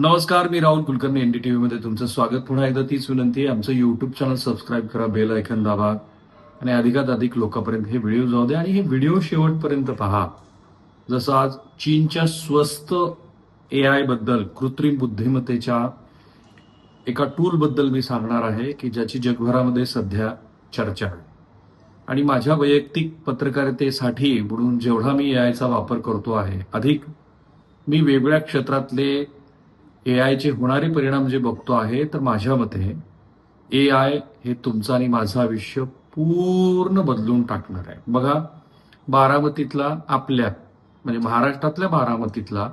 नमस्कार मी राहुल कुलकर्णी एनडीटीव्ही मध्ये तुमचं स्वागत. पुन्हा एकदा तीच विनंती आहे आमचं युट्यूब चॅनल सबस्क्राईब करा बेल ऐकन दाबा आणि अधिकात अधिक लोकांपर्यंत हे व्हिडिओ जाऊ द्या आणि हे व्हिडिओ शेवटपर्यंत पहा. जसं आज चीनच्या स्वस्त ए आयबद्दल कृत्रिम बुद्धिमत्तेच्या एका टूल बद्दल मी सांगणार आहे की ज्याची जगभरामध्ये सध्या चर्चा आहे. आणि माझ्या वैयक्तिक पत्रकारितेसाठी म्हणून जेवढा मी ए आयचा वापर करतो आहे अधिक मी वेगळ्या क्षेत्रातले ए आयचे होणारे परिणाम जे बघतो आहे तर माझ्या मते ए आय हे तुमचं आणि माझं आयुष्य पूर्ण बदलून टाकणार आहे. बघा बारामतीतला आपल्या म्हणजे महाराष्ट्रातल्या बारामतीतला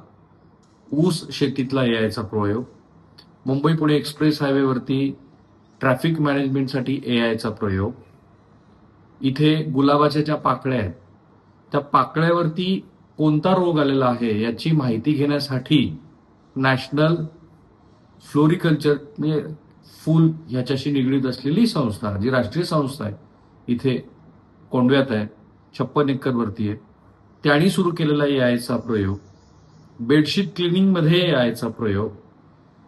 ऊस शेतीतला ए आयचा प्रयोग मुंबई पुणे एक्सप्रेस हायवेवरती ट्रॅफिक मॅनेजमेंटसाठी ए आयचा प्रयोग इथे गुलाबाच्या ज्या पाकळ्या आहेत त्या पाकळ्यावरती कोणता रोग आलेला आहे याची माहिती घेण्यासाठी नॅशनल फ्लोरिकल्चर म्हणजे फूल ह्याच्याशी निगडीत असलेली संस्था जी राष्ट्रीय संस्था आहे इथे कोंडव्यात आहे छप्पन एकरवरती आहे. त्यांनी सुरू केलेला ए आयचा प्रयोग बेडशीट क्लिनिंगमध्ये ए आयचा प्रयोग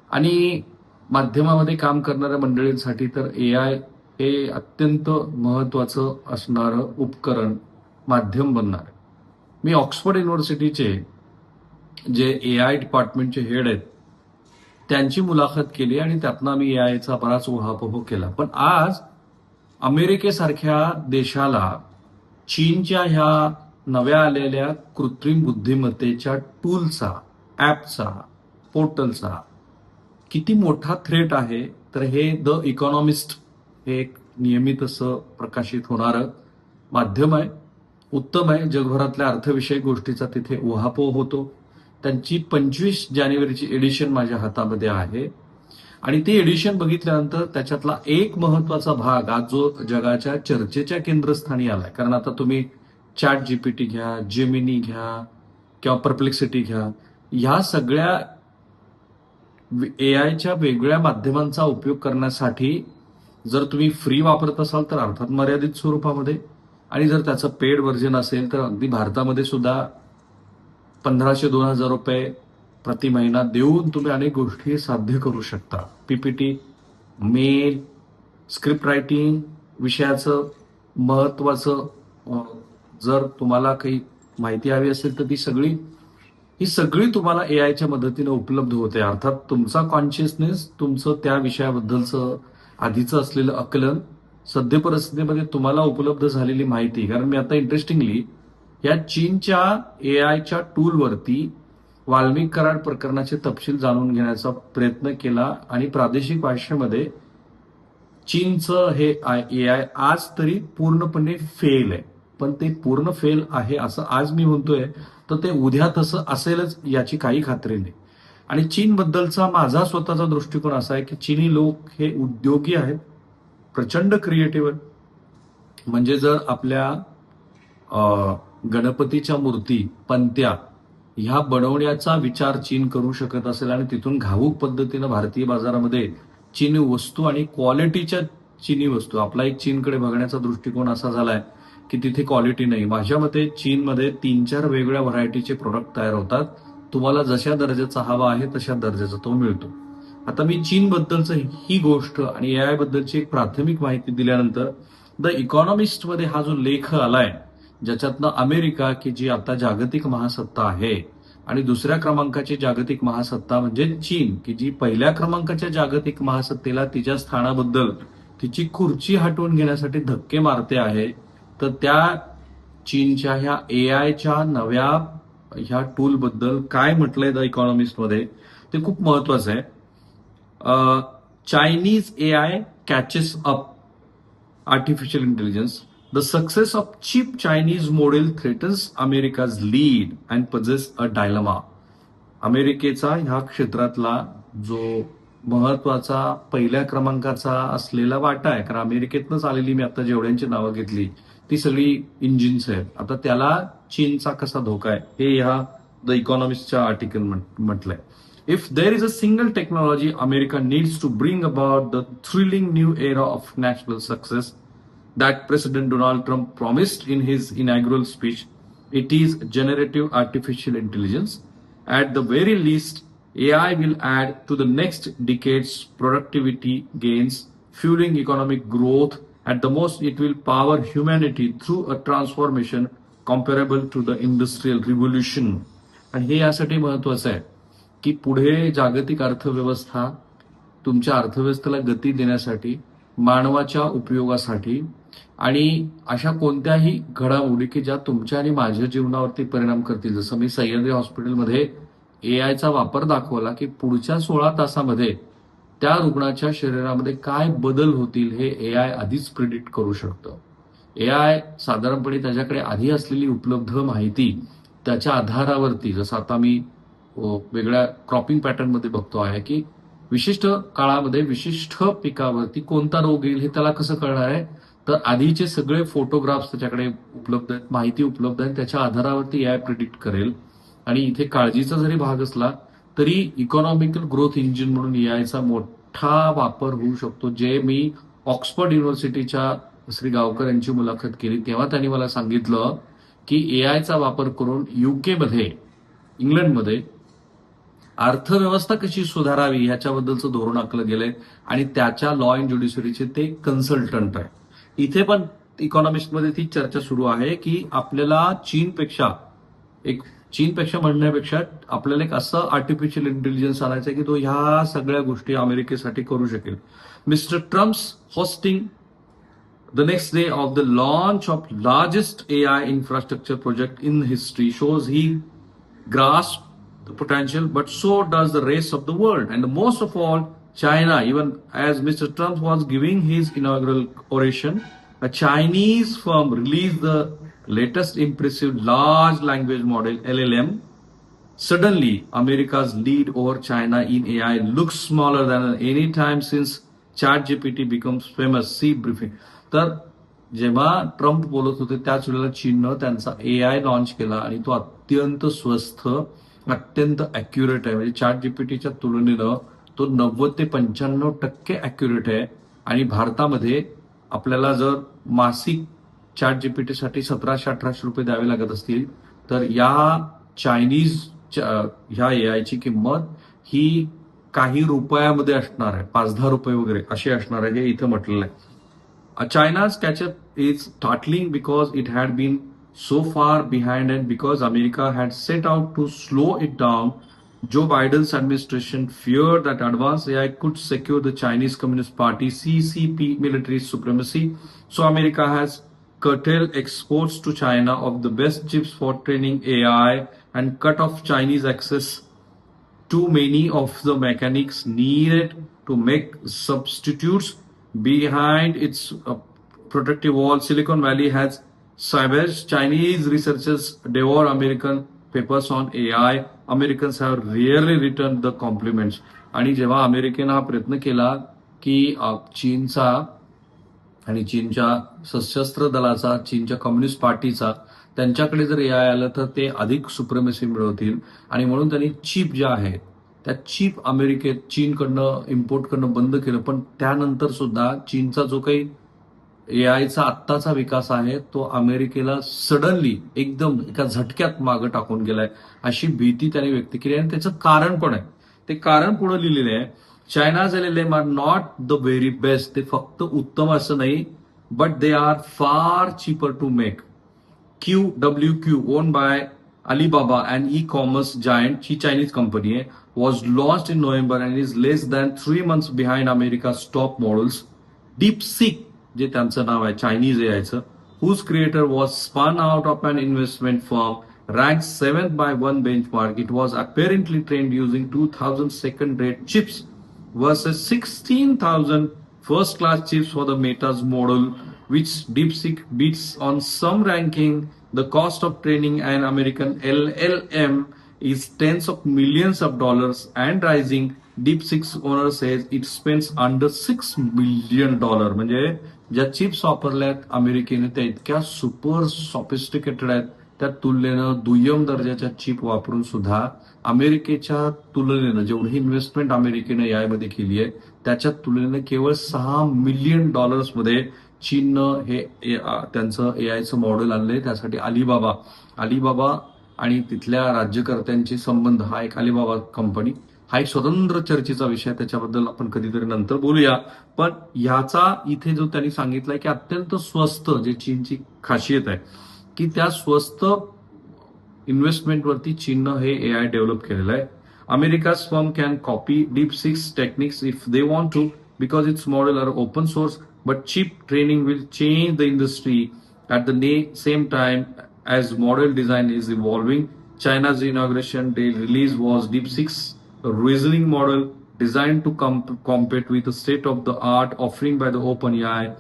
आणि माध्यमामध्ये काम करणाऱ्या मंडळींसाठी तर ए आय हे अत्यंत महत्वाचं असणारं उपकरण माध्यम बनणार मी ऑक्सफर्ड युनिव्हर्सिटीचे जे ए आय डिपार्टमेंटचे हेड आहेत त्यांची मुलाखत केली आणि त्यातनं आम्ही ए आयचा बराच ओहापोह केला. पण आज अमेरिकेसारख्या देशाला चीनच्या ह्या नव्या आलेल्या कृत्रिम बुद्धिमत्तेच्या टूलचा ॲपचा पोर्टलचा किती मोठा थ्रेट आहे तर हे द इकॉनॉमिस्ट हे एक नियमित असं प्रकाशित होणारं माध्यम आहे. उत्तम आहे. जगभरातल्या अर्थविषयक गोष्टीचा तिथे उहापोह होतो. त्यांची पंचवीस जानेवारीची एडिशन माझ्या हातामध्ये आहे. आणि ती एडिशन बघितल्यानंतर त्याच्यातला एक महत्त्वाचा भाग आज जो जगाच्या चर्चेच्या केंद्रस्थानी आलाय. कारण आता तुम्ही चॅट जीपीटी घ्या जेमिनी घ्या किंवा परप्लेक्सिटी घ्या ह्या सगळ्या ए आयच्या वेगळ्या माध्यमांचा उपयोग करण्यासाठी जर तुम्ही फ्री वापरत असाल तर अर्थात मर्यादित स्वरूपामध्ये आणि जर त्याचं पेड व्हर्जन असेल तर अगदी भारतामध्ये सुद्धा पंधराशे दोन हजार रुपये प्रति महिना देऊन तुम्ही अनेक गोष्टी साध्य करू शकता. पीपीटी मेल स्क्रिप्ट रायटिंग विषयाचं महत्वाचं जर तुम्हाला काही माहिती हवी असेल तर ती सगळी ही सगळी तुम्हाला ए आयच्या मदतीने उपलब्ध होते. अर्थात तुमचा कॉन्शियसनेस तुमचं त्या विषयाबद्दलचं आधीचं असलेलं आकलन सद्य परिस्थितीमध्ये तुम्हाला उपलब्ध झालेली माहिती. कारण मी आता इंटरेस्टिंगली या चीनच्या ए आयच्या टूलवरती वाल्मिक कराड प्रकरणाचे तपशील जाणून घेण्याचा प्रयत्न केला आणि प्रादेशिक भाषेमध्ये चीनचं हे ए आय आज तरी पूर्णपणे फेल आहे. पण ते पूर्ण फेल आहे असं आज मी म्हणतोय तर ते उद्या तसं असेलच याची काही खात्री नाही. आणि चीनबद्दलचा माझा स्वतःचा दृष्टिकोन असा आहे की चीनी लोक हे उद्योगी आहेत प्रचंड क्रिएटिव्ह आहेत. म्हणजे जर आपल्या गणपतीच्या मूर्ती पंत्या ह्या बनवण्याचा विचार चीन करू शकत असेल आणि तिथून घाऊक पद्धतीनं भारतीय बाजारामध्ये चीनी वस्तू आणि क्वालिटीच्या चीनी वस्तू. आपला एक चीनकडे बघण्याचा दृष्टिकोन असा झालाय की तिथे क्वालिटी नाही. माझ्या मते चीनमध्ये तीन चार वेगळ्या व्हरायटीचे प्रोडक्ट तयार होतात. तुम्हाला जशा दर्जाचा हवा आहे तशा दर्जाचा तो मिळतो. आता मी चीन बद्दलच ही गोष्ट आणि ए आय बद्दलची एक प्राथमिक माहिती दिल्यानंतर द इकॉनॉमिस्टमध्ये हा जो लेख आलाय ज्याच्यातनं अमेरिका की जी आता जागतिक महासत्ता आहे आणि दुसऱ्या क्रमांकाची जागतिक महासत्ता म्हणजे चीन की जी पहिल्या क्रमांकाच्या जागतिक महासत्तेला तिच्या स्थानाबद्दल तिची खुर्ची हटवून घेण्यासाठी धक्के मारते आहे तर त्या चीनच्या ह्या ए आयच्या नव्या ह्या टूलबद्दल काय म्हटलंय द इकॉनॉमिस्टमध्ये ते खूप महत्वाचं आहे. Chinese A I catches up artificial intelligence the success of cheap Chinese model threatens America's lead and poses a dilemma. अमेरिकेचा ह्या क्षेत्रातला जो महत्त्वाचा पहिल्या क्रमांकाचा असलेला वाटा आहे कारण अमेरिकेतनंच आलेली मी आता जेवढ्यांची नावं घेतली ती सगळी इंजिन्स आहेत आता त्याला चीनचा कसा धोका आहे हे ह्या द इकॉनॉमिस्टच्या आर्टिकल म्हटलंय if there is a single technology America needs to bring about the thrilling new era of national success that President Donald Trump promised in his inaugural speech, it is generative artificial intelligence. At the very least, AI will add to the next decade's productivity gains, fueling economic growth. At the most, it will power humanity through a transformation comparable to the industrial revolution. आणि हे यासाठी महत्वाचं आहे की पुढे जागतिक अर्थव्यवस्था तुमच्या अर्थव्यवस्थेला गती देण्यासाठी मानवाच्या उपयोगासाठी आणि अशा कोणत्याही घडामोडी की ज्या तुमच्या आणि माझ्या जीवनावरती परिणाम करतील. जसं मी सह्याद्री हॉस्पिटलमध्ये ए आयचा वापर दाखवला की पुढच्या सोळा तासामध्ये त्या रुग्णाच्या शरीरामध्ये काय बदल होतील हे ए आय आधीच प्रिडिक्ट करू शकतं. ए आय साधारणपणे त्याच्याकडे आधी असलेली उपलब्ध माहिती त्याच्या आधारावरती जसं आता मी वेगळ्या क्रॉपिंग पॅटर्नमध्ये बघतो आहे की विशिष्ट काळामध्ये विशिष्ट पिकावरती कोणता रोग येईल हे त्याला कसं कळणार आहे? तर आधीचे सगळे फोटोग्राफ्स त्याच्याकडे उपलब्ध आहेत माहिती उपलब्ध आहे त्याच्या आधारावरती ए आय प्रिडिक्ट करेल. आणि इथे काळजीचा जरी भाग असला तरी इकॉनॉमिकल ग्रोथ इंजिन म्हणून यायचा मोठा वापर होऊ शकतो. जे मी ऑक्सफर्ड युनिव्हर्सिटीच्या श्री गावकर यांची मुलाखत केली तेव्हा त्यांनी मला सांगितलं की एआयचा वापर करून युकेमध्ये इंग्लंडमध्ये अर्थव्यवस्था कशी सुधारावी ह्याच्याबद्दलचं धोरण आखलं गेलंय. आणि त्याच्या लॉ अँड ज्युडिशरीचे ते कन्सल्टंट आहे. इथे पण इकॉनॉमिस्टमध्ये ती चर्चा सुरू आहे की आपल्याला चीनपेक्षा एक चीनपेक्षा म्हणण्यापेक्षा आपल्याला एक असं आर्टिफिशियल इंटेलिजन्स आणायचं आहे की तो ह्या सगळ्या गोष्टी अमेरिकेसाठी करू शकेल mister Trump's hosting the next day of the launch of largest A I infrastructure project in history shows he grasps the potential but so does the rest of the world and most of all China, even as Mr. Trump was giving his inaugural oration, a Chinese firm released the latest impressive large language model, LLM. Suddenly, America's lead over China in AI looks smaller than any time since ChatGPT becomes famous. See briefing. तर जेव्हा Trump बोलत होते त्याच वेळेला चीननं त्यांचा ए I launch केला आणि तो अत्यंत स्वस्त अत्यंत अॅक्युरेट आहे म्हणजे चॅट जीपीटीच्या तुलनेनं तो नव्वद ते पंच्याण्णव टक्के अॅक्युरेट आहे आणि भारतामध्ये आपल्याला जर मासिक चॅट जीपीटीसाठी सतराशे अठराशे रुपये द्यावे लागत असतील तर या चायनीज ह्या ए आयची किंमत ही काही रुपयामध्ये असणार आहे पाच दहा रुपये वगैरे अशी असणार आहे जे इथं म्हटलेलं आहे China's China's is up because it had been so far behind and because America had set out to slow it down. Joe Biden's administration feared that advanced AI could secure the Chinese Communist Party CCP military supremacy. So America has curtailed exports to China of the best chips for training AI and cut off Chinese access to many of the mechanics needed to make substitutes behind its uh, protective wall. Silicon Valley has savaged Chinese researchers devour American papers on A I Americans have rarely returned the compliments आणि जेव्हा अमेरिकेनं हा प्रयत्न केला की चीनचा आणि चीनच्या सशस्त्र दलाचा चीनच्या कम्युनिस्ट पार्टीचा त्यांच्याकडे जर ए आय आलं तर ते अधिक सुप्रेमसी मिळवतील. आणि म्हणून त्यांनी चीप ज्या आहेत त्या चीप अमेरिकेत चीनकडनं इम्पोर्ट करणं बंद केलं. पण त्यानंतर सुद्धा चीनचा जो काही ए आयचा आत्ताचा विकास आहे तो अमेरिकेला सडनली एकदम एका झटक्यात मागं टाकून गेलाय अशी भीती त्याने व्यक्त केली आणि त्याचं कारण पण आहे? ते कारण पुढे लिहिलेलं आहे चायना झालेले मार are not the very best. ते फक्त उत्तम असं नाही but they are far cheaper to make. Q W Q owned by Alibaba and e commerce giant he Chinese company आहे, was launched in November and is less than three months behind America top models. DeepSeek. जे त्यांचं नाव आहे Chinese यायचं whose creator was spun out of an investment firm, ranked seventh by one benchmark. It was apparently trained using 2,000 second-rate chips versus 16,000 first-class chips for the Meta's model, which DeepSeek beats on some ranking. The cost of training an American LLM is tens of millions of dollars and rising. DeepSeek's owner says it spends under six million dollar. म्हणजे ज्या chips वापरल्यात अमेरिकेने त्या इतक्या super sophisticated आहेत. त्या तुलनेनं दुय्यम दर्जाच्या चिप वापरून सुद्धा अमेरिकेच्या तुलनेनं जेवढी इन्व्हेस्टमेंट अमेरिकेनं यामध्ये केली आहे त्याच्या तुलनेनं केवळ सहा मिलियन डॉलर्समध्ये चीननं हे ए- त्यांचं ए आयचं मॉडेल आणलंय. त्यासाठी अलिबाबा अलिबाबा आणि तिथल्या राज्यकर्त्यांचे संबंध. हा एक अलिबाबा कंपनी हा एक स्वतंत्र चर्चेचा विषय त्याच्याबद्दल आपण कधीतरी नंतर बोलूया. पण याचा इथे जो त्यांनी सांगितलाय की अत्यंत स्वस्त जे चीनची खासियत आहे की त्या स्वस्त इन्व्हेस्टमेंटवरती चीननं हे ए आय डेव्हलप केलेलं आहे. America firm can copy DeepSeek's techniques if they want to because its models are open source but cheap training will change the industry at the ने same time as model design is evolving China's inauguration day release was DeepSeek a reasoning model designed to comp- compete with the state of the art offering by the openai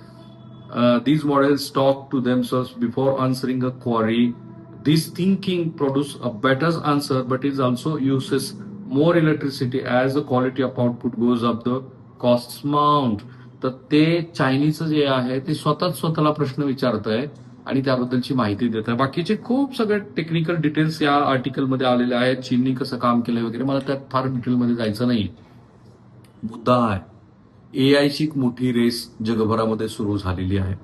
uh, these models talk to themselves before answering a query this thinking produce a better answer but it also uses more electricity as the quality of output goes up the costs mount तर ते चायनीजचं जे आहे ते स्वतःच स्वतःला प्रश्न विचारत आहे आणि त्याबद्दलची माहिती देत आहे बाकीचे खूप सगळे टेक्निकल डिटेल्स या आर्टिकलमध्ये आलेले आहेत. चीननी कसं काम केलंय वगैरे. मला त्यात फार डिटेलमध्ये जायचं नाही. मुद्दा आहे. आहे एआयची एक मोठी रेस जगभरामध्ये सुरू झालेली आहे.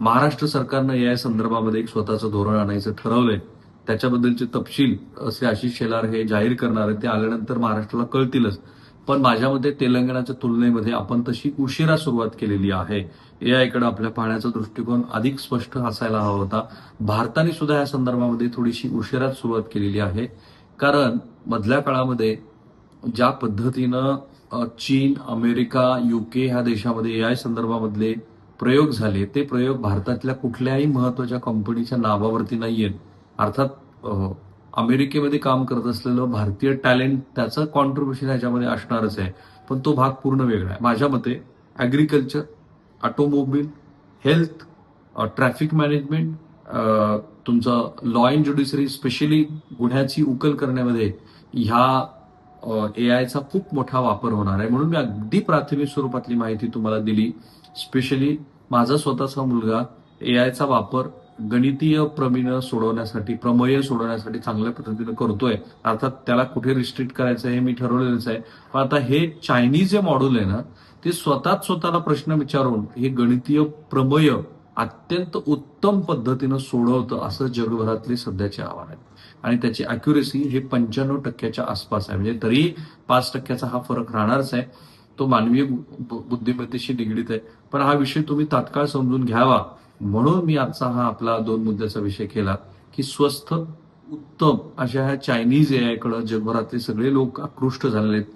महाराष्ट्र सरकारनं या संदर्भामध्ये एक स्वतःचं धोरण आणायचं ठरवलंय. त्याच्याबद्दलचे तपशील असे आशिष शेलार हे जाहीर करणार आहेत. ते आल्यानंतर महाराष्ट्राला कळतीलच. पण माझ्या मते तेलंगणाच्या तुलनेमध्ये आपण तशी उशिरा सुरुवात केलेली आहे. एआयकडे आपल्या पाहण्याचा दृष्टिकोन अधिक स्पष्ट असायला हवा होता. भारताने सुद्धा या संदर्भामध्ये थोडीशी उशिराच सुरुवात केलेली आहे. कारण मधल्या काळामध्ये ज्या पद्धतीनं चीन अमेरिका युके ह्या देशामध्ये एआय संदर्भामधले प्रयोग झाले ते प्रयोग भारतातल्या कुठल्याही महत्त्वाच्या कंपनीच्या नावावरती नाहीयेत. अर्थात अमेरिकेमध्ये काम करत असलेलं भारतीय टॅलेंट त्याचं कॉन्ट्रीब्युशन ह्याच्यामध्ये असणारच आहे. पण तो भाग पूर्ण वेगळा आहे. माझ्या मते agriculture automobile health traffic management तुमचं लॉ अँड ज्युडिशरी स्पेशली गुन्ह्याची उकल करण्यामध्ये ह्या ए आयचा खूप मोठा वापर होणार आहे. म्हणून मी अगदी प्राथमिक स्वरूपातली माहिती तुम्हाला दिली. स्पेशली माझा स्वतःचा मुलगा ए आयचा वापर गणितीय प्रमेय सोडवण्यासाठी प्रमेय सोडवण्यासाठी चांगल्या पद्धतीने करतोय. अर्थात त्याला कुठे रिस्ट्रिक्ट करायचं हे मी ठरवलेलंच आहे. पण आता हे चायनीज जे मॉड्यूल आहे ना ते स्वतःच स्वतःला प्रश्न विचारून हे गणितीय प्रमेय अत्यंत उत्तम पद्धतीनं सोडवतं असं जगभरातले सध्याचे आव्हान आहे आणि त्याची अॅक्युरेसी हे पंच्याण्णव टक्क्याच्या आसपास आहे. म्हणजे तरी पाच टक्क्याचा हा फरक राहणारच आहे. तो मानवीय बुद्धिमत्तेशी निगडीत आहे. पण हा विषय तुम्ही तात्काळ समजून घ्यावा. म्हणून मी आजचा हा आपला दोन मुद्द्याचा विषय केला की स्वस्थ उत्तम अशा ह्या चायनीज एआयकडं जगभरातले सगळे लोक आकृष्ट झालेले आहेत.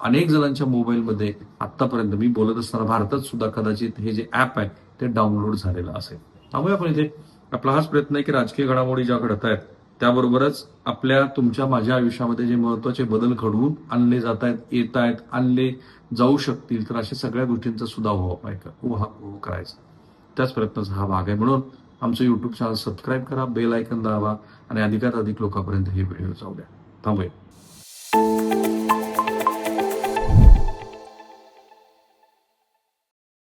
अनेक जणांच्या मोबाईलमध्ये आतापर्यंत मी बोलत असताना भारतात सुद्धा कदाचित हे जे ऍप आहे ते डाउनलोड झालेलं असेल. त्यामुळे आपण इथे. आपला हाच प्रयत्न आहे की राजकीय घडामोडी ज्या घडत आहेत त्याबरोबरच आपल्या तुमच्या माझ्या आयुष्यामध्ये जे महत्त्वाचे बदल घडवून आणले जात आहेत येत आहेत आणले जाऊ शकतील तर अशा सगळ्या गोष्टींचा सुद्धा उहापोह करायचा. त्याच प्रयत्नाचा हा भाग आहे. म्हणून आमचं युट्यूब चॅनल सबस्क्राईब करा बेल ऐकन दाबा आणि अधिकात अधिक लोकांपर्यंत हे व्हिडिओ जाऊ द्या. थांबूया.